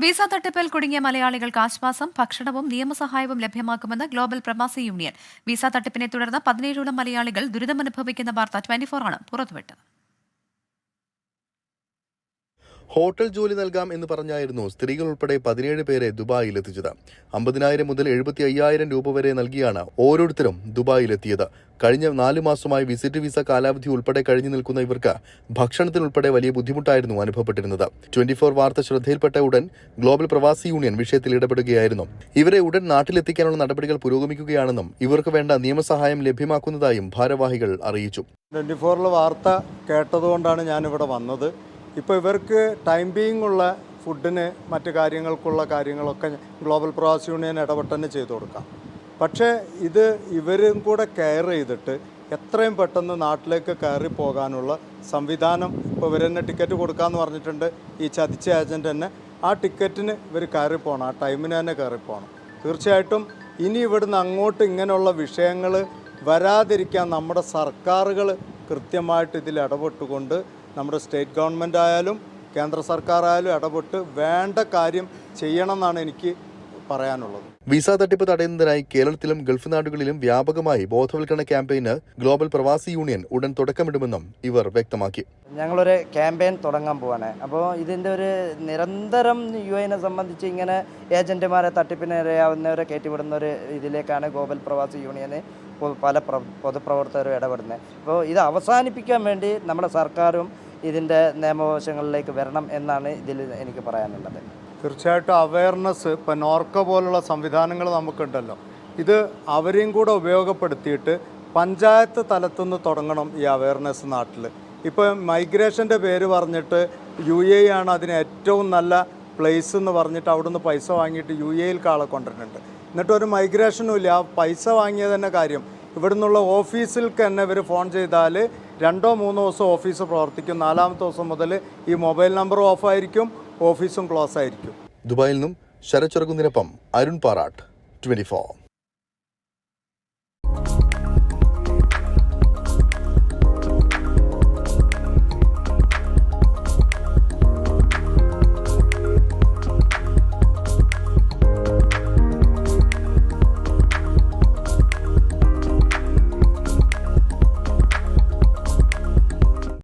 Visa തട്ടിപ്പിൽ കുടുങ്ങിയ മലയാളികൾക്ക് ആശ്വാസം ഭക്ഷണവും നിയമസഹായവും ലഭ്യമാക്കുമെന്ന് ഗ്ലോബൽ പ്രവാസി യൂണിയൻ. വിസ തട്ടിപ്പിനെ തുടർന്ന് പതിനേഴോളം മലയാളികൾ ദുരിതമനുഭവിക്കുന്ന വാർത്ത ട്വന്റി ആണ് പുറത്തുവിട്ടത്. ഹോട്ടൽ ജോലി നൽകാം എന്ന് പറഞ്ഞായിരുന്നു സ്ത്രീകൾ ഉൾപ്പെടെ പതിനേഴ് പേരെ ദുബായിൽ എത്തിച്ചത്. അമ്പതിനായിരം മുതൽ എഴുപത്തി അയ്യായിരം രൂപ വരെ നൽകിയാണ് ഓരോരുത്തരും ദുബായിലെത്തിയത്. കഴിഞ്ഞ നാല് മാസമായി വിസിറ്റ് വിസ കാലാവധി ഉൾപ്പെടെ കഴിഞ്ഞു നിൽക്കുന്ന ഇവർക്ക് ഭക്ഷണത്തിനുൾപ്പെടെ വലിയ ബുദ്ധിമുട്ടായിരുന്നു അനുഭവപ്പെട്ടിരുന്നത്. ട്വന്റി ഫോർ വാർത്ത ശ്രദ്ധയിൽപ്പെട്ട ഉടൻ ഗ്ലോബൽ പ്രവാസി യൂണിയൻ വിഷയത്തിൽ ഇടപെടുകയായിരുന്നു. ഇവരെ ഉടൻ നാട്ടിലെത്തിക്കാനുള്ള നടപടികൾ പുരോഗമിക്കുകയാണെന്നും ഇവർക്ക് വേണ്ട നിയമസഹായം ലഭ്യമാക്കുന്നതായും ഭാരവാഹികൾ അറിയിച്ചു. ട്വന്റി ഫോറിലെ വാർത്ത കേട്ടതുകൊണ്ടാണ് ഞാനിവിടെ വന്നത്. ഇപ്പോൾ ഇവർക്ക് ടൈം ബീയിങ് ഉള്ള ഫുഡിന് മറ്റു കാര്യങ്ങൾക്കുള്ള കാര്യങ്ങളൊക്കെ ഗ്ലോബൽ പ്രവാസി യൂണിയൻ ഇടപെട്ട് തന്നെ ചെയ്തു കൊടുക്കാം. പക്ഷേ ഇത് ഇവരും കൂടെ കെയർ ചെയ്തിട്ട് എത്രയും പെട്ടെന്ന് നാട്ടിലേക്ക് കയറി പോകാനുള്ള സംവിധാനം ഇപ്പോൾ ഇവർ തന്നെ ടിക്കറ്റ് കൊടുക്കാമെന്ന് പറഞ്ഞിട്ടുണ്ട്. ഈ ചതിച്ച ഏജന്റ് തന്നെ ആ ടിക്കറ്റിന് ഇവർ കയറി പോകണം ആ ടൈമിന് തന്നെ കയറി പോകണം തീർച്ചയായിട്ടും ഇനി ഇവിടുന്ന് അങ്ങോട്ട് ഇങ്ങനെയുള്ള വിഷയങ്ങൾ വരാതിരിക്കാൻ നമ്മുടെ സർക്കാരുകൾ കൃത്യമായിട്ട് ഇതിൽ ഇടപെട്ടുകൊണ്ട് നമ്മുടെ സ്റ്റേറ്റ് ഗവൺമെന്റ് ആയാലും കേന്ദ്ര സർക്കാർ ആയാലും ഇടപെട്ട് വേണ്ട കാര്യം ചെയ്യണമെന്നാണ് എനിക്ക് പറയാനുള്ളത്. വിസ തട്ടിപ്പ് തടയുന്നതിനായി കേരളത്തിലും ഗൾഫ് നാടുകളിലും വ്യാപകമായി ബോധവൽക്കരണ ക്യാമ്പയിന് ഗ്ലോബൽ പ്രവാസി യൂണിയൻ ഉടൻ തുടക്കമിടുമെന്നും ഇവർ വ്യക്തമാക്കി. ഞങ്ങളൊരു ക്യാമ്പയിൻ തുടങ്ങാൻ പോവാണ്. അപ്പോൾ ഇതിന്റെ ഒരു നിരന്തരം യു എനെ സംബന്ധിച്ച് ഇങ്ങനെ ഏജന്റുമാരെ തട്ടിപ്പിനിരയാവുന്നവരെ കയറ്റിവിടുന്ന ഒരു ഇതിലേക്കാണ് ഗ്ലോബൽ പ്രവാസി യൂണിയന് പല പ്ര പൊതുപ്രവർത്തകരും ഇടപെടുന്നത്. അപ്പോൾ ഇത് അവസാനിപ്പിക്കാൻ വേണ്ടി നമ്മുടെ സർക്കാരും ഇതിന്റെ നിയമവശങ്ങളിലേക്ക് വരണം എന്നാണ് ഇതിൽ എനിക്ക് പറയാനുള്ളത്. തീർച്ചയായിട്ടും അവയർനെസ് ഇപ്പം നോർക്ക പോലുള്ള സംവിധാനങ്ങൾ നമുക്കുണ്ടല്ലോ. ഇത് അവരെയും കൂടെ ഉപയോഗപ്പെടുത്തിയിട്ട് പഞ്ചായത്ത് തലത്തുനിന്ന് തുടങ്ങണം ഈ അവയർനെസ് നാട്ടിൽ. ഇപ്പോൾ മൈഗ്രേഷന്റെ പേര് പറഞ്ഞിട്ട് യു എ ആണ് അതിന് ഏറ്റവും നല്ല പ്ലേസ് എന്ന് പറഞ്ഞിട്ട് അവിടുന്ന് പൈസ വാങ്ങിയിട്ട് യു എയിൽ കാളെ കൊണ്ടിട്ടുണ്ട് എന്നിട്ടൊരു മൈഗ്രേഷനും ഇല്ല. ആ പൈസ വാങ്ങിയത് തന്നെ കാര്യം ഇവിടുന്നുള്ള ഓഫീസിൽ തന്നെ ഇവർ ഫോൺ ചെയ്താൽ രണ്ടോ മൂന്നോ ദിവസം ഓഫീസ് പ്രവർത്തിക്കും. നാലാമത്തെ ദിവസം മുതൽ ഈ മൊബൈൽ നമ്പർ ഓഫായിരിക്കും ഓഫീസും ക്ലോസ് ആയിരിക്കും. ദുബായിൽ നിന്നും ശരച്ചുറക്കുന്നതിനൊപ്പം അരുൺ പാറാട്ട് ട്വന്റി